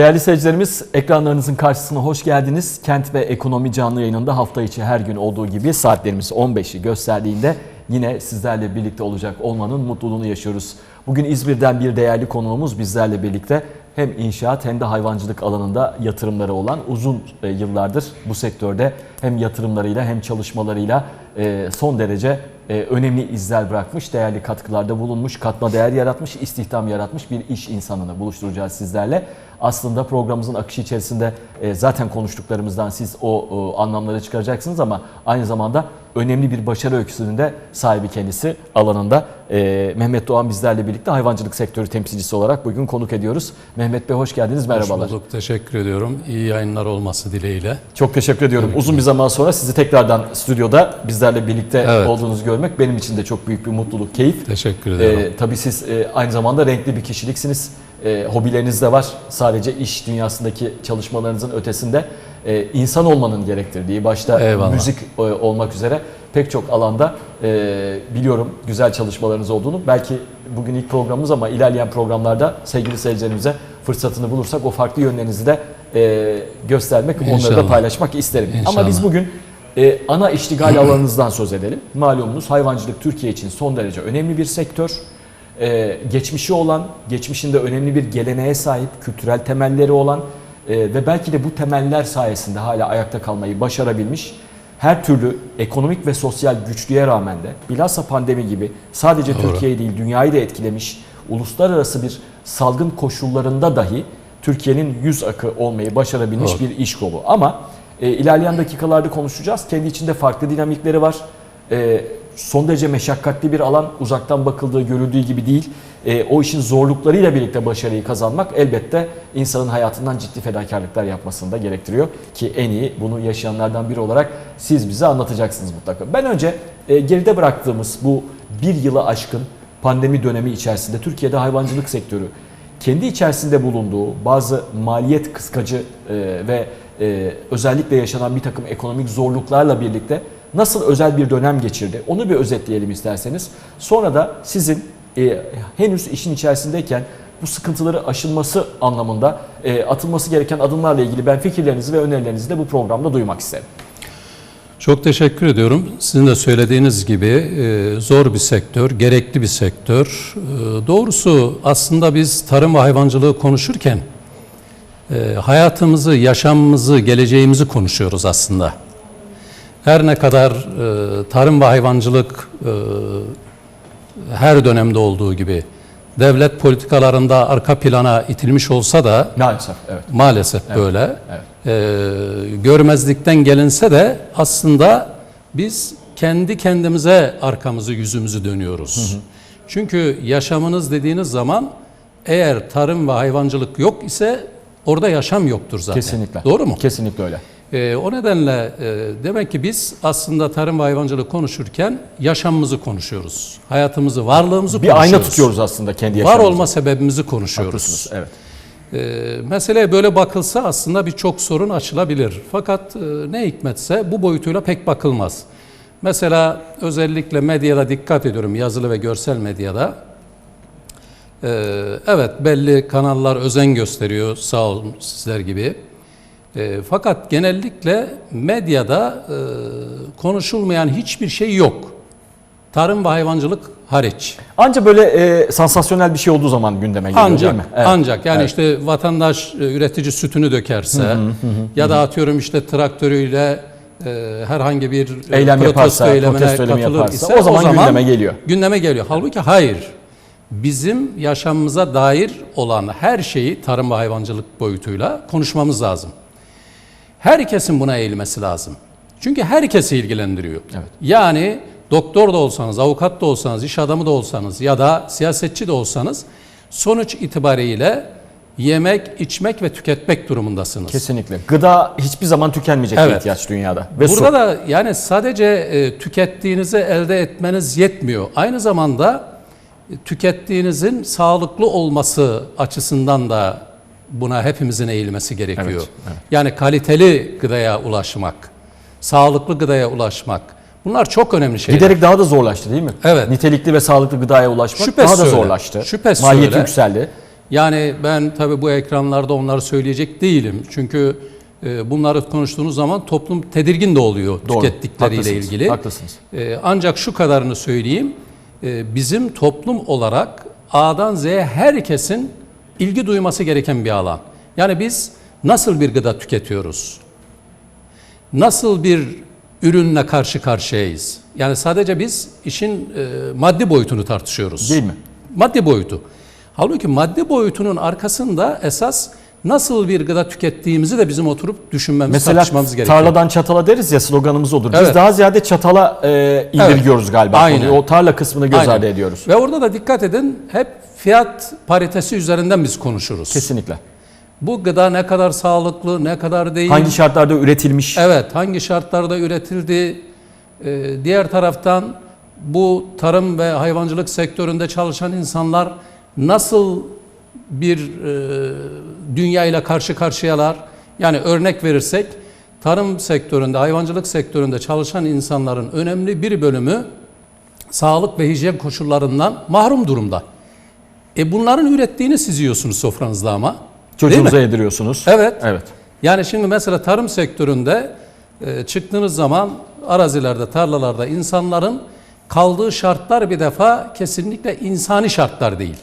Değerli seyircilerimiz ekranlarınızın karşısına hoş geldiniz. Kent ve Ekonomi canlı yayınında hafta içi her gün olduğu gibi saatlerimiz 15'i gösterdiğinde yine sizlerle birlikte olacak olmanın mutluluğunu yaşıyoruz. Bugün İzmir'den bir değerli konuğumuz bizlerle birlikte hem inşaat hem de hayvancılık alanında yatırımları olan uzun e, yıllardır bu sektörde hem yatırımlarıyla hem çalışmalarıyla e, son derece önemli izler bırakmış, değerli katkılarda bulunmuş, katma değer yaratmış, istihdam yaratmış bir iş insanını buluşturacağız sizlerle. Aslında programımızın akışı içerisinde e, zaten konuştuklarımızdan siz o e, anlamları çıkaracaksınız ama aynı zamanda önemli bir başarı öyküsünün de sahibi kendisi alanında. E, Mehmet Doğan bizlerle birlikte hayvancılık sektörü temsilcisi olarak bugün konuk ediyoruz. Mehmet Bey hoş geldiniz, merhabalar. Hoş bulduk, teşekkür ediyorum. İyi yayınlar olması dileğiyle. Çok teşekkür ediyorum. Uzun bir zaman sonra sizi tekrardan stüdyoda bizlerle birlikte Evet. olduğunuzu görmek benim için de çok büyük bir mutluluk, keyif. Teşekkür ediyorum. Ee, tabii siz e, aynı zamanda renkli bir kişiliksiniz. E, hobileriniz de var. Sadece iş dünyasındaki çalışmalarınızın ötesinde e, insan olmanın gerektirdiği, başta Eyvallah. müzik e, olmak üzere pek çok alanda e, biliyorum güzel çalışmalarınız olduğunu. Belki bugün ilk programımız ama ilerleyen programlarda sevgili seyircilerimize fırsatını bulursak o farklı yönlerinizi de e, göstermek, onları da İnşallah. paylaşmak isterim. Ama İnşallah. biz bugün e, ana iştigal alanınızdan söz edelim. Malumunuz hayvancılık Türkiye için son derece önemli bir sektör. E, geçmişi olan, geçmişinde önemli bir geleneğe sahip, kültürel temelleri olan e, ve belki de bu temeller sayesinde hala ayakta kalmayı başarabilmiş. Her türlü ekonomik ve sosyal güçlüğe rağmen de bilhassa pandemi gibi sadece Doğru. Türkiye'yi değil dünyayı da etkilemiş uluslararası bir salgın koşullarında dahi Türkiye'nin yüz akı olmayı başarabilmiş Doğru. bir iş kolu. Ama e, ilerleyen dakikalarda konuşacağız. Kendi içinde farklı dinamikleri var. E, son derece meşakkatli bir alan. Uzaktan bakıldığı, görüldüğü gibi değil. E, o işin zorluklarıyla birlikte başarıyı kazanmak elbette insanın hayatından ciddi fedakarlıklar yapmasını da gerektiriyor. Ki en iyi bunu yaşayanlardan biri olarak siz bize anlatacaksınız mutlaka. Ben önce e, geride bıraktığımız bu bir yılı aşkın pandemi dönemi içerisinde Türkiye'de hayvancılık sektörü kendi içerisinde bulunduğu bazı maliyet kıskacı e, ve e, özellikle yaşanan bir takım ekonomik zorluklarla birlikte nasıl özel bir dönem geçirdi? Onu bir özetleyelim isterseniz. Sonra da sizin e, henüz işin içerisindeyken bu sıkıntıları aşılması anlamında e, atılması gereken adımlarla ilgili ben fikirlerinizi ve önerilerinizi de bu programda duymak isterim. Çok teşekkür ediyorum. Sizin de söylediğiniz gibi e, zor bir sektör, gerekli bir sektör. E, doğrusu aslında biz tarım ve hayvancılığı konuşurken e, hayatımızı, yaşamımızı, geleceğimizi konuşuyoruz aslında. Her ne kadar e, tarım ve hayvancılık e, her dönemde olduğu gibi devlet politikalarında arka plana itilmiş olsa da Maalesef evet. Maalesef böyle. evet. Ee, görmezlikten gelinse de aslında biz kendi kendimize arkamızı yüzümüzü dönüyoruz. Çünkü yaşamınız dediğiniz zaman eğer tarım ve hayvancılık yok ise orada yaşam yoktur zaten. Kesinlikle. Doğru mu? Kesinlikle öyle. Ee, o nedenle e, demek ki biz aslında tarım ve hayvancılık konuşurken yaşamımızı konuşuyoruz. Hayatımızı, varlığımızı Bir konuşuyoruz. ayna tutuyoruz aslında kendi Var yaşamımıza. olma sebebimizi konuşuyoruz. Haklısınız, Evet. E, meseleye böyle bakılsa aslında birçok sorun açılabilir. Fakat e, ne hikmetse bu boyutuyla pek bakılmaz. Mesela özellikle medyada dikkat ediyorum yazılı ve görsel medyada. E, evet belli kanallar özen gösteriyor sağ olun sizler gibi. E, fakat genellikle medyada e, konuşulmayan hiçbir şey yok. Tarım ve hayvancılık hariç. Anca böyle e, sansasyonel bir şey olduğu zaman gündeme geliyor Ancak, değil mi? Evet. ancak yani Evet. işte vatandaş e, üretici sütünü dökerse ya da atıyorum işte traktörüyle e, herhangi bir e, Eylem protesto yaparsa, eylemine protesto katılır yaparsa ise o zaman gündeme geliyor. Gündeme geliyor. Halbuki hayır. Bizim yaşamımıza dair olan her şeyi tarım ve hayvancılık boyutuyla konuşmamız lazım. Herkesin buna eğilmesi lazım. Çünkü herkesi ilgilendiriyor. Evet. Yani doktor da olsanız, avukat da olsanız, iş adamı da olsanız ya da siyasetçi de olsanız sonuç itibariyle yemek, içmek ve tüketmek durumundasınız. Kesinlikle. Gıda hiçbir zaman tükenmeyecek bir Evet. ihtiyaç dünyada. Ve Burada su. da yani sadece e, tükettiğinizi elde etmeniz yetmiyor. Aynı zamanda e, tükettiğinizin sağlıklı olması açısından da buna hepimizin eğilmesi gerekiyor. Evet, evet. Yani kaliteli gıdaya ulaşmak, sağlıklı gıdaya ulaşmak. Bunlar çok önemli şeyler. Giderek daha da zorlaştı değil mi? Evet. Nitelikli ve sağlıklı gıdaya ulaşmak Şüphesiz daha da öyle. zorlaştı. Şüphesiz Maliyet öyle. yükseldi. Yani ben tabii bu ekranlarda onları söyleyecek değilim. Çünkü e, bunları konuştuğunuz zaman toplum tedirgin de oluyor Doğru. tükettikleriyle Haklısınız, ilgili. haklısınız. E, ancak şu kadarını söyleyeyim. E, bizim toplum olarak A'dan Z'ye herkesin ilgi duyması gereken bir alan. Yani biz nasıl bir gıda tüketiyoruz? Nasıl bir ürünle karşı karşıyayız? Yani sadece biz işin e, maddi boyutunu tartışıyoruz. Değil mi? Maddi boyutu. Halbuki maddi boyutunun arkasında esas nasıl bir gıda tükettiğimizi de bizim oturup düşünmemiz, Mesela tartışmamız gerekiyor. tarladan çatala deriz ya sloganımız olur. Biz Evet. daha ziyade çatala e, indirgiyoruz galiba. Aynen. O tarla kısmını göz Aynen. ardı ediyoruz. Ve orada da dikkat edin hep fiyat paritesi üzerinden biz konuşuruz. Kesinlikle. Bu gıda ne kadar sağlıklı, ne kadar değil. Hangi şartlarda üretilmiş? Evet, hangi şartlarda üretildi? Ee, diğer taraftan bu tarım ve hayvancılık sektöründe çalışan insanlar nasıl bir e, dünya ile karşı karşıyalar? Yani örnek verirsek tarım sektöründe, hayvancılık sektöründe çalışan insanların önemli bir bölümü sağlık ve hijyen koşullarından mahrum durumda. E bunların ürettiğini siz yiyorsunuz sofranızda ama. Çocuğunuza yediriyorsunuz. Evet. Evet. Yani şimdi mesela tarım sektöründe e, çıktığınız zaman arazilerde, tarlalarda insanların kaldığı şartlar bir defa kesinlikle insani şartlar değil.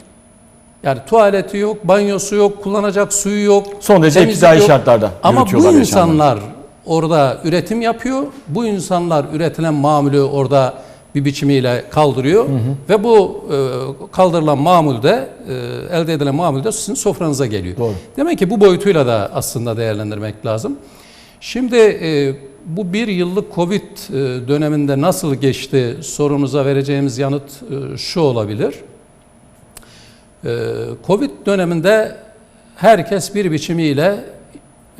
Yani tuvaleti yok, banyosu yok, kullanacak suyu yok. Son derece yok. şartlarda Ama bu insanlar orada üretim yapıyor. Bu insanlar üretilen mamulü orada bir biçimiyle kaldırıyor ve bu e, kaldırılan mamul de e, elde edilen mamul de sizin sofranıza geliyor. Doğru. Demek ki bu boyutuyla da aslında değerlendirmek lazım. Şimdi e, bu bir yıllık Covid e, döneminde nasıl geçti sorunuza vereceğimiz yanıt e, şu olabilir. E, Covid döneminde herkes bir biçimiyle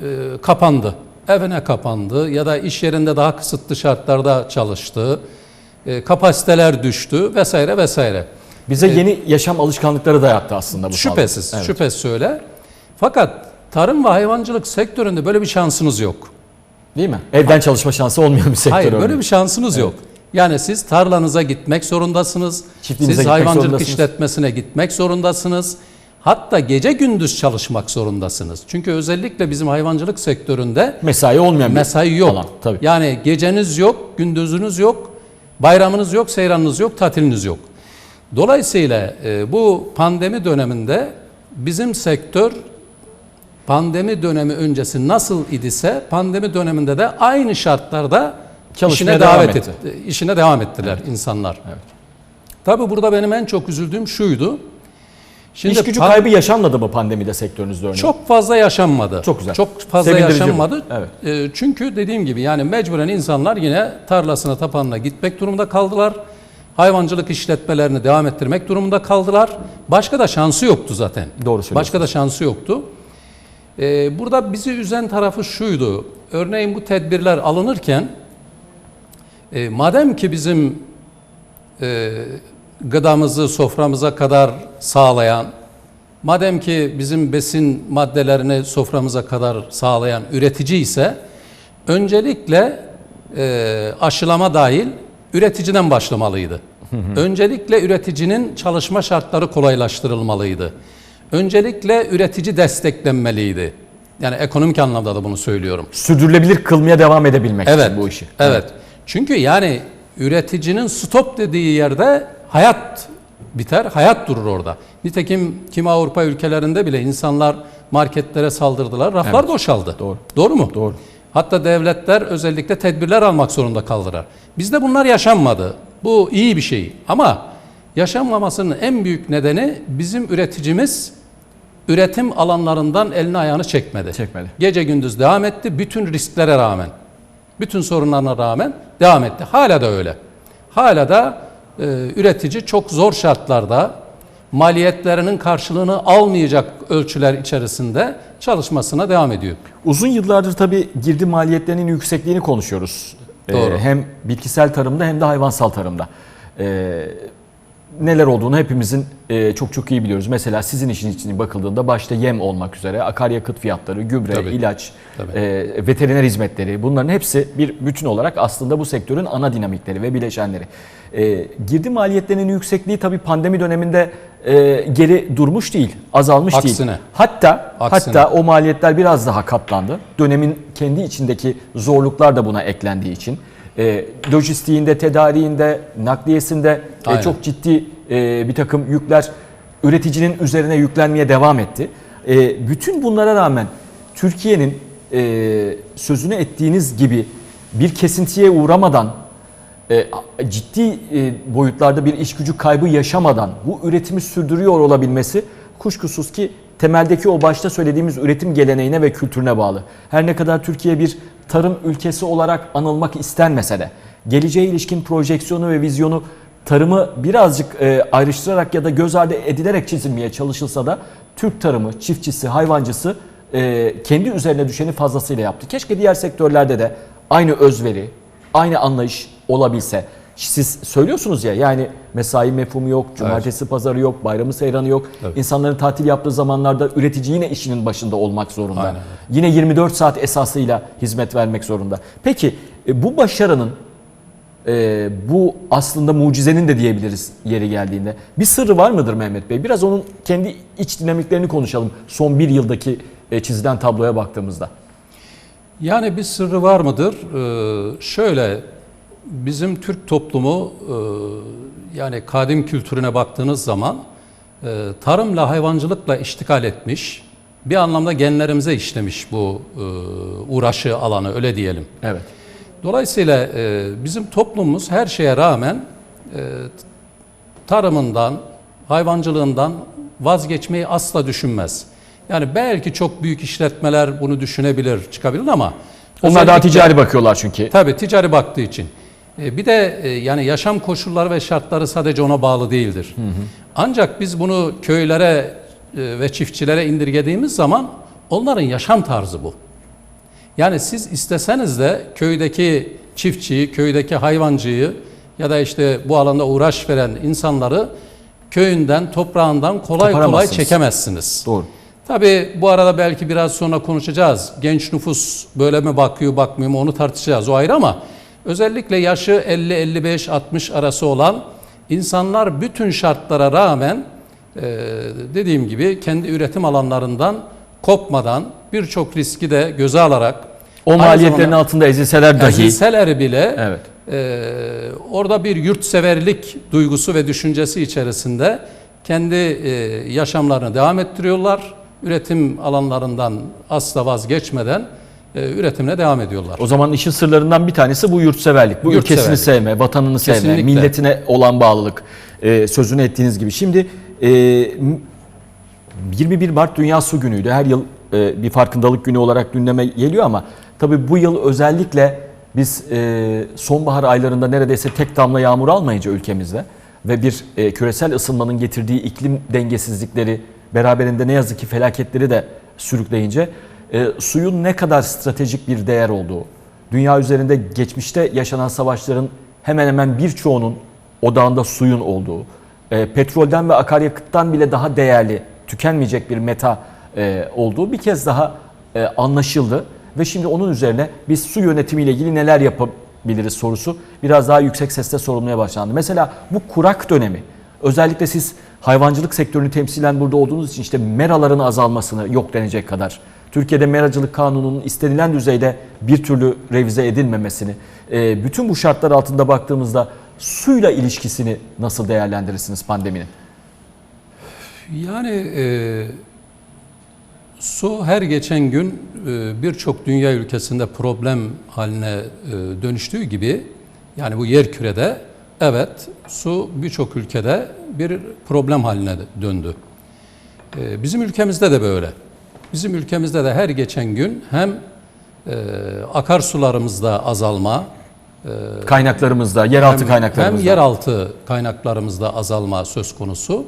e, kapandı. Evine kapandı ya da iş yerinde daha kısıtlı şartlarda çalıştı. E, kapasiteler düştü vesaire vesaire. Bize yeni yaşam alışkanlıkları dayattı aslında bu Şüphesiz. Evet. şüphesiz öyle. Fakat tarım ve hayvancılık sektöründe böyle bir şansınız yok. Değil mi? Evden çalışma şansı olmayan bir sektör Hayır, örneğin. böyle bir şansınız yok. Yani siz tarlanıza gitmek zorundasınız. Çiftliğinize Siz gitmek hayvancılık zorundasınız. işletmesine gitmek zorundasınız. Hatta gece gündüz çalışmak zorundasınız. Çünkü özellikle bizim hayvancılık sektöründe Mesai olmayan bir mesai yok. alan. Tabii. Yani geceniz yok, gündüzünüz yok, bayramınız yok, seyranınız yok, tatiliniz yok. Dolayısıyla e, bu pandemi döneminde bizim sektör pandemi dönemi öncesi nasıl idiyse pandemi döneminde de aynı şartlarda Çalışmaya işine davet etti. etti. işine devam ettiler insanlar. Tabii burada benim en çok üzüldüğüm şuydu. Şimdi İş gücü kaybı yaşanmadı mı pandemide sektörünüzde örneğin? çok fazla yaşanmadı. Çok güzel. Çok fazla bu. yaşanmadı. Evet. E, çünkü dediğim gibi yani mecburen insanlar yine tarlasına tapanına gitmek durumunda kaldılar. Hayvancılık işletmelerini devam ettirmek durumunda kaldılar. Başka da şansı yoktu zaten. Doğru söylüyorsunuz. Başka da şansı yoktu. E, burada bizi üzen tarafı şuydu. Örneğin bu tedbirler alınırken e, madem ki bizim e, gıdamızı soframıza kadar sağlayan, madem ki bizim besin maddelerini soframıza kadar sağlayan üretici ise öncelikle e, aşılama dahil üreticiden başlamalıydı. Öncelikle üreticinin çalışma şartları kolaylaştırılmalıydı. Öncelikle üretici desteklenmeliydi. Yani ekonomik anlamda da bunu söylüyorum. Sürdürülebilir kılmaya devam edebilmek Evet. için bu işi. Evet. Çünkü yani üreticinin stop dediği yerde hayat biter, hayat durur orada. Nitekim kimi Avrupa ülkelerinde bile insanlar marketlere saldırdılar, raflar boşaldı. Doğru. Doğru mu? Doğru. Hatta devletler özellikle tedbirler almak zorunda kaldılar. Bizde bunlar yaşanmadı. Bu iyi bir şey. Ama yaşanmamasının en büyük nedeni bizim üreticimiz üretim alanlarından elini ayağını çekmedi. Çekmedi. Gece gündüz devam etti bütün risklere rağmen. Bütün sorunlarına rağmen devam etti. Hala da öyle. Hala da e, üretici çok zor şartlarda maliyetlerinin karşılığını almayacak ölçüler içerisinde çalışmasına devam ediyor. Uzun yıllardır tabii girdi maliyetlerinin yüksekliğini konuşuyoruz. Ee, Doğru. hem bitkisel tarımda hem de hayvansal tarımda. Ee, neler olduğunu hepimizin e, çok çok iyi biliyoruz. Mesela sizin işin içine bakıldığında başta yem olmak üzere akaryakıt fiyatları, gübre, Tabii. ilaç, Tabii. e, veteriner hizmetleri bunların hepsi bir bütün olarak aslında bu sektörün ana dinamikleri ve bileşenleri. E, girdi maliyetlerinin yüksekliği tabii pandemi döneminde e, geri durmuş değil, azalmış değil. Aksine. Hatta Aksine. hatta o maliyetler biraz daha katlandı. Dönemin kendi içindeki zorluklar da buna eklendiği için e, lojistiğinde, tedariğinde, nakliyesinde e, Aynen. çok ciddi e, bir takım yükler üreticinin üzerine yüklenmeye devam etti. E, bütün bunlara rağmen Türkiye'nin e, sözünü ettiğiniz gibi bir kesintiye uğramadan e, ciddi e, boyutlarda bir iş gücü kaybı yaşamadan bu üretimi sürdürüyor olabilmesi kuşkusuz ki temeldeki o başta söylediğimiz üretim geleneğine ve kültürüne bağlı. Her ne kadar Türkiye bir tarım ülkesi olarak anılmak istenmese de geleceğe ilişkin projeksiyonu ve vizyonu tarımı birazcık e, ayrıştırarak ya da göz ardı edilerek çizilmeye çalışılsa da Türk tarımı, çiftçisi, hayvancısı e, kendi üzerine düşeni fazlasıyla yaptı. Keşke diğer sektörlerde de aynı özveri, aynı anlayış olabilse. Siz söylüyorsunuz ya yani mesai mefhumu yok, cumartesi pazarı yok, bayramı seyranı yok. Evet. İnsanların tatil yaptığı zamanlarda üretici yine işinin başında olmak zorunda. Aynen. Yine 24 saat esasıyla hizmet vermek zorunda. Peki e, bu başarının e, bu aslında mucizenin de diyebiliriz yeri geldiğinde. Bir sırrı var mıdır Mehmet Bey? Biraz onun kendi iç dinamiklerini konuşalım. Son bir yıldaki e, çizilen tabloya baktığımızda. Yani bir sırrı var mıdır? Ee, şöyle bizim Türk toplumu e, yani kadim kültürüne baktığınız zaman e, tarımla hayvancılıkla iştikal etmiş. Bir anlamda genlerimize işlemiş bu e, uğraşı alanı öyle diyelim. Evet. Dolayısıyla e, bizim toplumumuz her şeye rağmen e, tarımından, hayvancılığından vazgeçmeyi asla düşünmez. Yani belki çok büyük işletmeler bunu düşünebilir, çıkabilir ama Onlar daha ticari bakıyorlar çünkü. Tabii ticari baktığı için. E, Bir de e, yani yaşam koşulları ve şartları sadece ona bağlı değildir. Ancak biz bunu köylere e, ve çiftçilere indirgediğimiz zaman onların yaşam tarzı bu. Yani siz isteseniz de köydeki çiftçiyi, köydeki hayvancıyı ya da işte bu alanda uğraş veren insanları köyünden, toprağından kolay kolay çekemezsiniz. Doğru. Tabii bu arada belki biraz sonra konuşacağız. Genç nüfus böyle mi bakıyor, bakmıyor mu onu tartışacağız. O ayrı ama özellikle yaşı 50, 55, 60 arası olan insanlar bütün şartlara rağmen e, dediğim gibi kendi üretim alanlarından kopmadan birçok riski de göze alarak O maliyetlerin altında ezilseler dahi. ezilseler bile Evet. ee, orada bir yurtseverlik duygusu ve düşüncesi içerisinde kendi e, yaşamlarını devam ettiriyorlar. Üretim alanlarından asla vazgeçmeden e, üretimine devam ediyorlar. O zaman işin sırlarından bir tanesi bu yurtseverlik. Bu ülkesini Yurtseverlik. sevme, vatanını sevme, Kesinlikle. milletine olan bağlılık. e, sözünü ettiğiniz gibi. Şimdi e, m- 21 Mart Dünya Su Günü'ydü. Her yıl e, bir farkındalık günü olarak gündeme geliyor ama tabii bu yıl özellikle biz e, sonbahar aylarında neredeyse tek damla yağmur almayınca ülkemizde ve bir e, küresel ısınmanın getirdiği iklim dengesizlikleri beraberinde ne yazık ki felaketleri de sürükleyince e, suyun ne kadar stratejik bir değer olduğu, dünya üzerinde geçmişte yaşanan savaşların hemen hemen birçoğunun odağında suyun olduğu, e, petrolden ve akaryakıttan bile daha değerli, tükenmeyecek bir meta e, olduğu bir kez daha e, anlaşıldı. Ve şimdi onun üzerine biz su yönetimiyle ilgili neler yapabiliriz sorusu biraz daha yüksek sesle sorulmaya başlandı. Mesela bu kurak dönemi, özellikle siz hayvancılık sektörünü temsilen burada olduğunuz için işte meraların azalmasını yok denecek kadar, Türkiye'de meracılık kanununun istenilen düzeyde bir türlü revize edilmemesini, e, bütün bu şartlar altında baktığımızda suyla ilişkisini nasıl değerlendirirsiniz pandeminin? Yani e, su her geçen gün e, birçok dünya ülkesinde problem haline e, dönüştüğü gibi yani bu yer kürede evet su birçok ülkede bir problem haline döndü. E, bizim ülkemizde de böyle. Bizim ülkemizde de her geçen gün hem e, akarsularımızda azalma, Kaynaklarımızda, yeraltı hem, kaynaklarımızda. Hem yeraltı kaynaklarımızda azalma söz konusu.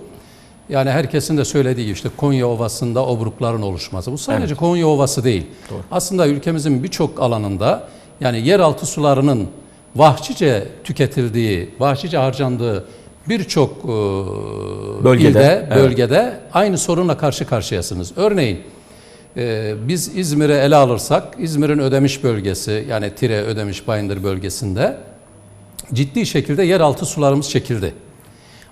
Yani herkesin de söylediği işte Konya Ovası'nda obrukların oluşması. Bu sadece Konya Ovası değil. Aslında ülkemizin birçok alanında yani yeraltı sularının vahşice tüketildiği, vahşice harcandığı birçok e, Bölgede, ilde, evet. bölgede aynı sorunla karşı karşıyasınız. Örneğin ee, biz İzmir'i ele alırsak İzmir'in Ödemiş bölgesi yani Tire Ödemiş Bayındır bölgesinde ciddi şekilde yeraltı sularımız çekildi.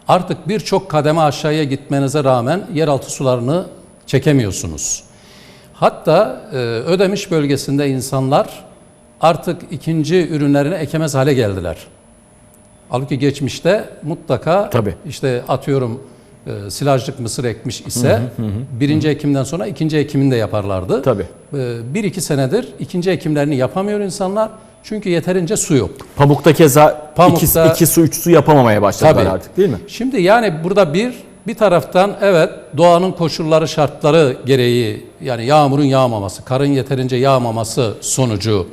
artık birçok kademe aşağıya gitmenize rağmen yeraltı sularını çekemiyorsunuz. Hatta e, Ödemiş bölgesinde insanlar artık ikinci ürünlerini ekemez hale geldiler. Halbuki geçmişte mutlaka Tabii. işte atıyorum e, silajlık mısır ekmiş ise birinci ekimden sonra ikinci ekimini de yaparlardı. Tabii. E, bir iki senedir ikinci ekimlerini yapamıyor insanlar çünkü yeterince su yok. Pamukta keza Pamukta- iki, iki su üç su yapamamaya başladılar Tabii. artık değil mi? Şimdi yani burada bir bir taraftan evet doğanın koşulları şartları gereği yani yağmurun yağmaması, karın yeterince yağmaması sonucu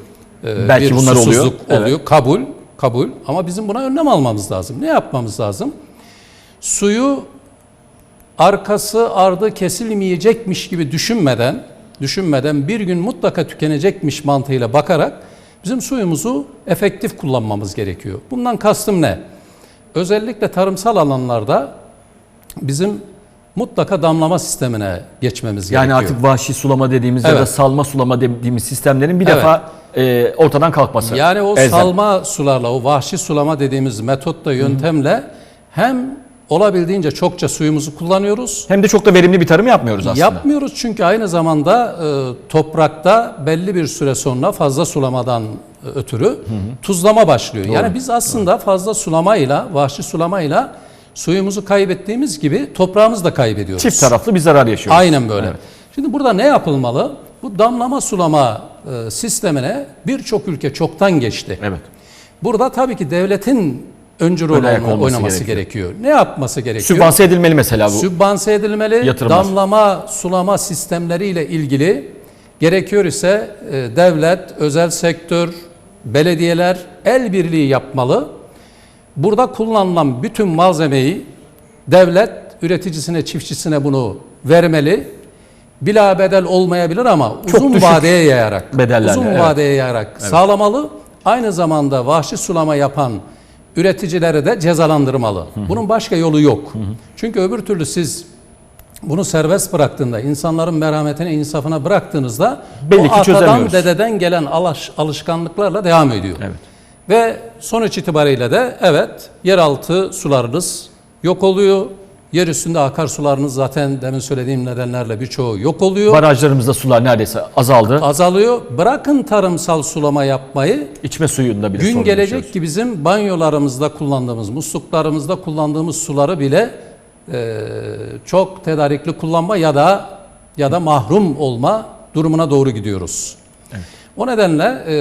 e, Belki bir bunlar oluyor. susuzluk Evet. oluyor. Kabul, kabul ama bizim buna önlem almamız lazım. Ne yapmamız lazım? Suyu arkası ardı kesilmeyecekmiş gibi düşünmeden düşünmeden bir gün mutlaka tükenecekmiş mantığıyla bakarak bizim suyumuzu efektif kullanmamız gerekiyor. Bundan kastım ne? Özellikle tarımsal alanlarda bizim mutlaka damlama sistemine geçmemiz Yani gerekiyor. artık vahşi sulama dediğimiz ya da Evet. salma sulama dediğimiz sistemlerin bir Evet. defa e, ortadan kalkması. Yani o Elzem. salma sularla, o vahşi sulama dediğimiz metotla, yöntemle hem olabildiğince çokça suyumuzu kullanıyoruz. Hem de çok da verimli bir tarım yapmıyoruz aslında. Yapmıyoruz çünkü aynı zamanda e, toprakta belli bir süre sonra fazla sulamadan e, ötürü tuzlama başlıyor. Yani biz aslında fazla sulamayla, vahşi sulamayla suyumuzu kaybettiğimiz gibi toprağımızı da kaybediyoruz. Çift taraflı bir zarar yaşıyoruz. Aynen böyle. Şimdi burada ne yapılmalı? Bu damlama sulama e, sistemine birçok ülke çoktan geçti. Evet. Burada tabii ki devletin öncü rol olması oynaması gerekiyor. gerekiyor. Ne yapması gerekiyor? Sübvanse edilmeli mesela bu. Sübvanse edilmeli. Yatırımlar. Damlama sulama sistemleriyle ilgili gerekiyor ise e, devlet, özel sektör, belediyeler el birliği yapmalı. Burada kullanılan bütün malzemeyi devlet üreticisine, çiftçisine bunu vermeli. Bila bedel olmayabilir ama Çok uzun düşük vadeye yayarak, bedellerle, uzun evet. vadeye yayarak sağlamalı. Aynı zamanda vahşi sulama yapan üreticileri de cezalandırmalı. Bunun başka yolu yok. Çünkü öbür türlü siz bunu serbest bıraktığında, insanların merhametine, insafına bıraktığınızda Belli ki atadan, dededen gelen alış, alışkanlıklarla devam ediyor. Evet. Ve sonuç itibariyle de evet yeraltı sularınız yok oluyor. Yer üstünde akarsularınız zaten demin söylediğim nedenlerle birçoğu yok oluyor. Barajlarımızda sular neredeyse azaldı. Azalıyor. Bırakın tarımsal sulama yapmayı. İçme suyunda bile Gün gelecek yaşıyoruz. ki bizim banyolarımızda kullandığımız, musluklarımızda kullandığımız suları bile e, çok tedarikli kullanma ya da ya da mahrum olma durumuna doğru gidiyoruz. O nedenle e,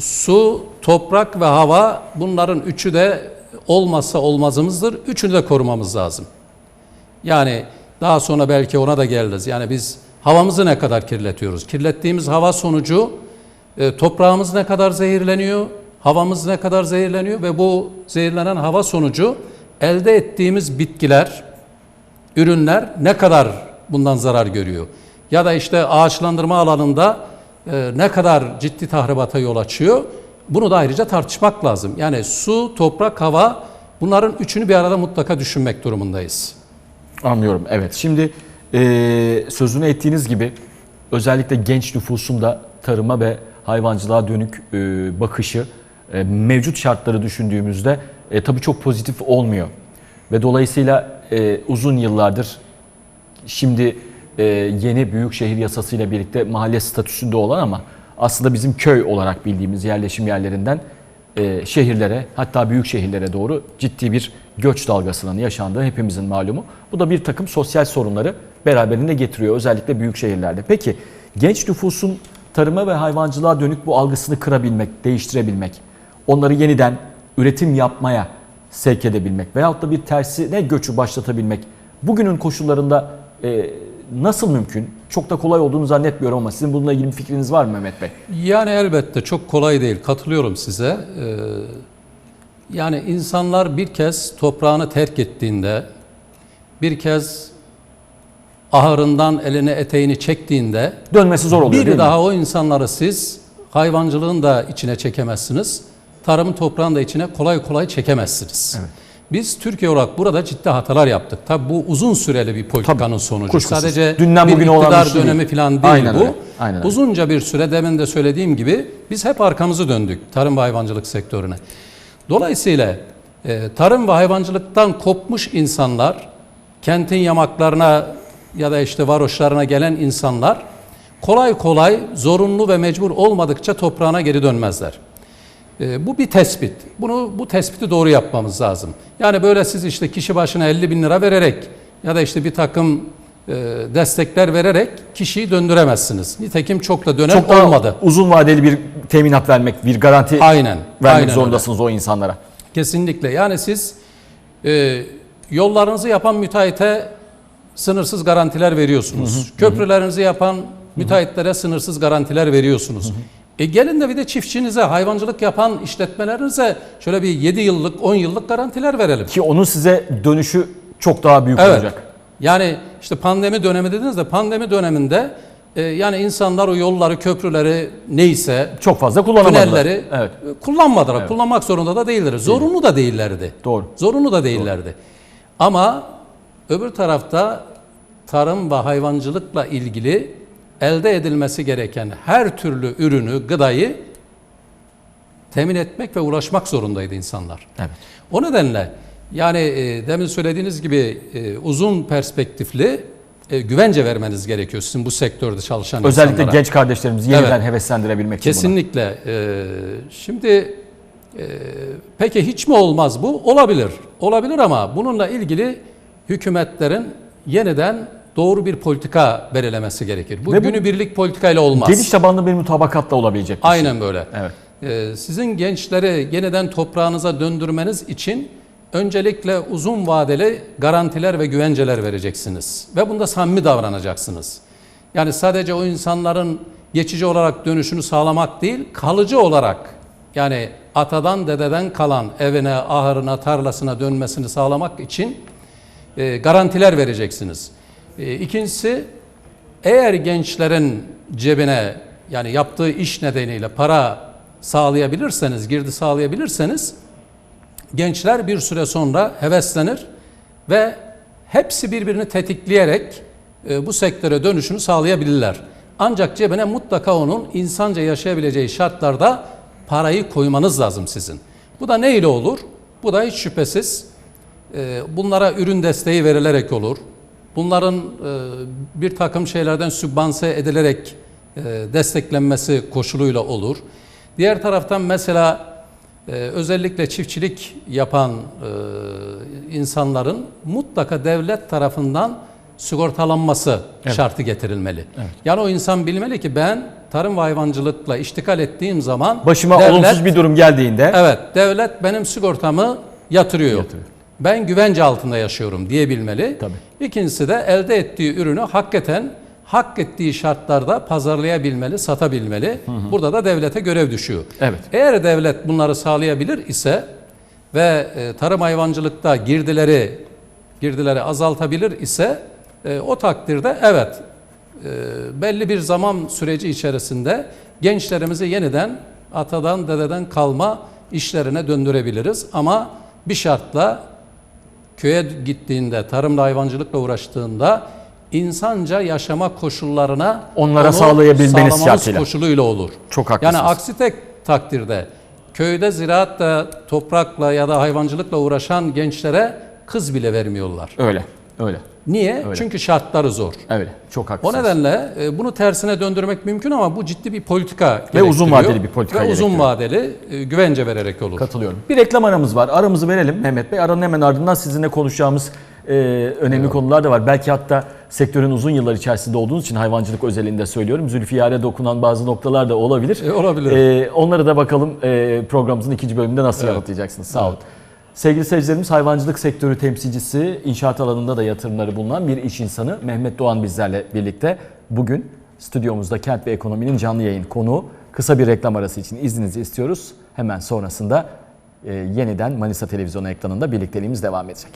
su, toprak ve hava bunların üçü de olmazsa olmazımızdır. Üçünü de korumamız lazım. Yani daha sonra belki ona da geliriz. Yani biz havamızı ne kadar kirletiyoruz? Kirlettiğimiz hava sonucu e, toprağımız ne kadar zehirleniyor? Havamız ne kadar zehirleniyor? Ve bu zehirlenen hava sonucu elde ettiğimiz bitkiler, ürünler ne kadar bundan zarar görüyor? Ya da işte ağaçlandırma alanında e, ne kadar ciddi tahribata yol açıyor? Bunu da ayrıca tartışmak lazım. Yani su, toprak, hava bunların üçünü bir arada mutlaka düşünmek durumundayız. Anlıyorum evet. Şimdi e, sözünü ettiğiniz gibi özellikle genç nüfusun da tarıma ve hayvancılığa dönük e, bakışı e, mevcut şartları düşündüğümüzde e, tabii çok pozitif olmuyor. Ve dolayısıyla e, uzun yıllardır şimdi e, yeni büyükşehir yasasıyla birlikte mahalle statüsünde olan ama aslında bizim köy olarak bildiğimiz yerleşim yerlerinden e, şehirlere hatta büyük şehirlere doğru ciddi bir göç dalgasının yaşandığı hepimizin malumu. Bu da bir takım sosyal sorunları beraberinde getiriyor özellikle büyük şehirlerde. Peki genç nüfusun tarıma ve hayvancılığa dönük bu algısını kırabilmek, değiştirebilmek, onları yeniden üretim yapmaya sevk edebilmek veyahut da bir tersine göçü başlatabilmek bugünün koşullarında e, nasıl mümkün? Çok da kolay olduğunu zannetmiyorum ama sizin bununla ilgili bir fikriniz var mı Mehmet Bey? Yani elbette çok kolay değil. Katılıyorum size. Ee, yani insanlar bir kez toprağını terk ettiğinde, bir kez ahırından elini eteğini çektiğinde Dönmesi zor oluyor bir daha mi? o insanları siz hayvancılığın da içine çekemezsiniz. Tarımın toprağın da içine kolay kolay çekemezsiniz. Biz Türkiye olarak burada ciddi hatalar yaptık. Tabi bu uzun süreli bir politikanın sonucu. kuşkusuz. Sadece Dünden bir bugüne olan bir iktidar şey dönemi falan değil Aynen bu. öyle, aynen öyle. Uzunca bir süre demin de söylediğim gibi biz hep arkamızı döndük tarım ve hayvancılık sektörüne. Dolayısıyla E, tarım ve hayvancılıktan kopmuş insanlar, kentin yamaklarına ya da işte varoşlarına gelen insanlar kolay kolay zorunlu ve mecbur olmadıkça toprağına geri dönmezler. E, bu bir tespit. Bunu bu tespiti doğru yapmamız lazım. Yani böyle siz işte kişi başına 50 bin lira vererek ya da işte bir takım e, destekler vererek kişiyi döndüremezsiniz. Nitekim çok da dönen Çok daha olmadı. uzun vadeli bir teminat vermek, bir garanti Aynen. vermek aynen zorundasınız o insanlara. Kesinlikle. Yani siz e, yollarınızı yapan müteahhite sınırsız garantiler veriyorsunuz. Köprülerinizi yapan müteahhitlere sınırsız garantiler veriyorsunuz. E gelin de bir de çiftçinize, hayvancılık yapan işletmelerinize şöyle bir 7 yıllık, 10 yıllık garantiler verelim. Ki onun size dönüşü çok daha büyük Evet. olacak. Yani işte pandemi dönemi dediniz de pandemi döneminde e, yani insanlar o yolları, köprüleri neyse Çok fazla kullanamadılar. tünelleri Evet. e, kullanmadılar. Kullanmak zorunda da değilleri. Zorunlu da değillerdi. Doğru. Zorunlu da değillerdi. Ama öbür tarafta tarım ve hayvancılıkla ilgili elde edilmesi gereken her türlü ürünü, gıdayı temin etmek ve uğraşmak zorundaydı insanlar. Evet. O nedenle yani e, demin söylediğiniz gibi e, uzun perspektifli e, güvence vermeniz gerekiyor sizin bu sektörde çalışan Özellikle insanlara. genç kardeşlerimizi yeniden Evet. heveslendirebilmek için buna. Kesinlikle. Ee, şimdi e, peki hiç mi olmaz bu? Olabilir. Olabilir ama bununla ilgili hükümetlerin yeniden doğru bir politika belirlemesi gerekir. Bu Ve bu- günübirlik politikayla olmaz. Geniş tabanlı bir mutabakatla olabilecek bir şey. Aynen böyle. Evet. Ee, sizin gençleri yeniden toprağınıza döndürmeniz için öncelikle uzun vadeli garantiler ve güvenceler vereceksiniz. Ve bunda samimi davranacaksınız. Yani sadece o insanların geçici olarak dönüşünü sağlamak değil, kalıcı olarak yani atadan dededen kalan evine, ahırına, tarlasına dönmesini sağlamak için e, garantiler vereceksiniz. E, ikincisi eğer gençlerin cebine yani yaptığı iş nedeniyle para sağlayabilirseniz, girdi sağlayabilirseniz gençler bir süre sonra heveslenir ve hepsi birbirini tetikleyerek e, bu sektöre dönüşünü sağlayabilirler. Ancak cebine mutlaka onun insanca yaşayabileceği şartlarda parayı koymanız lazım sizin. Bu da ne ile olur? Bu da hiç şüphesiz e, bunlara ürün desteği verilerek olur. Bunların e, bir takım şeylerden sübvanse edilerek e, desteklenmesi koşuluyla olur. Diğer taraftan mesela e, özellikle çiftçilik yapan e, insanların mutlaka devlet tarafından sigortalanması şartı getirilmeli. Yani o insan bilmeli ki ben tarım ve hayvancılıkla iştikal ettiğim zaman Başıma devlet- olumsuz bir durum geldiğinde Evet, devlet benim sigortamı yatırıyor. Ben güvence altında yaşıyorum diyebilmeli. Tabii. İkincisi de elde ettiği ürünü hakikaten hak ettiği şartlarda pazarlayabilmeli, satabilmeli. Burada da devlete görev düşüyor. Evet. Eğer devlet bunları sağlayabilir ise ve e, tarım hayvancılıkta girdileri girdileri azaltabilir ise e, o takdirde evet e, belli bir zaman süreci içerisinde gençlerimizi yeniden atadan dededen kalma işlerine döndürebiliriz ama bir şartla köye gittiğinde tarımla hayvancılıkla uğraştığında insanca yaşama koşullarına Onlara sağlayabilmeniz şartıyla. koşuluyla olur. Çok haklısınız. Yani aksi tek takdirde köyde ziraatla, toprakla ya da hayvancılıkla uğraşan gençlere kız bile vermiyorlar. öyle. Öyle. Niye? Öyle. Çünkü şartları zor. Öyle. Çok O haklısınız. nedenle e, bunu tersine döndürmek mümkün ama bu ciddi bir politika Ve uzun vadeli bir politika Ve uzun vadeli e, güvence vererek olur. Katılıyorum. Bir reklam aramız var. Aramızı verelim Mehmet Bey. Aranın hemen ardından sizinle konuşacağımız e, önemli konular da var. Belki hatta sektörün uzun yıllar içerisinde olduğunuz için hayvancılık özelinde söylüyorum. Zülfiyare dokunan bazı noktalar da olabilir. E, olabilir. E, onları da bakalım e, programımızın ikinci bölümünde nasıl yanıtlayacaksınız. Sağ olun. Sevgili seyircilerimiz hayvancılık sektörü temsilcisi, inşaat alanında da yatırımları bulunan bir iş insanı Mehmet Doğan bizlerle birlikte. Bugün stüdyomuzda Kent ve Ekonomi'nin canlı yayın konuğu. Kısa bir reklam arası için izninizi istiyoruz. Hemen sonrasında e, yeniden Manisa Televizyon ekranında birlikteliğimiz devam edecek.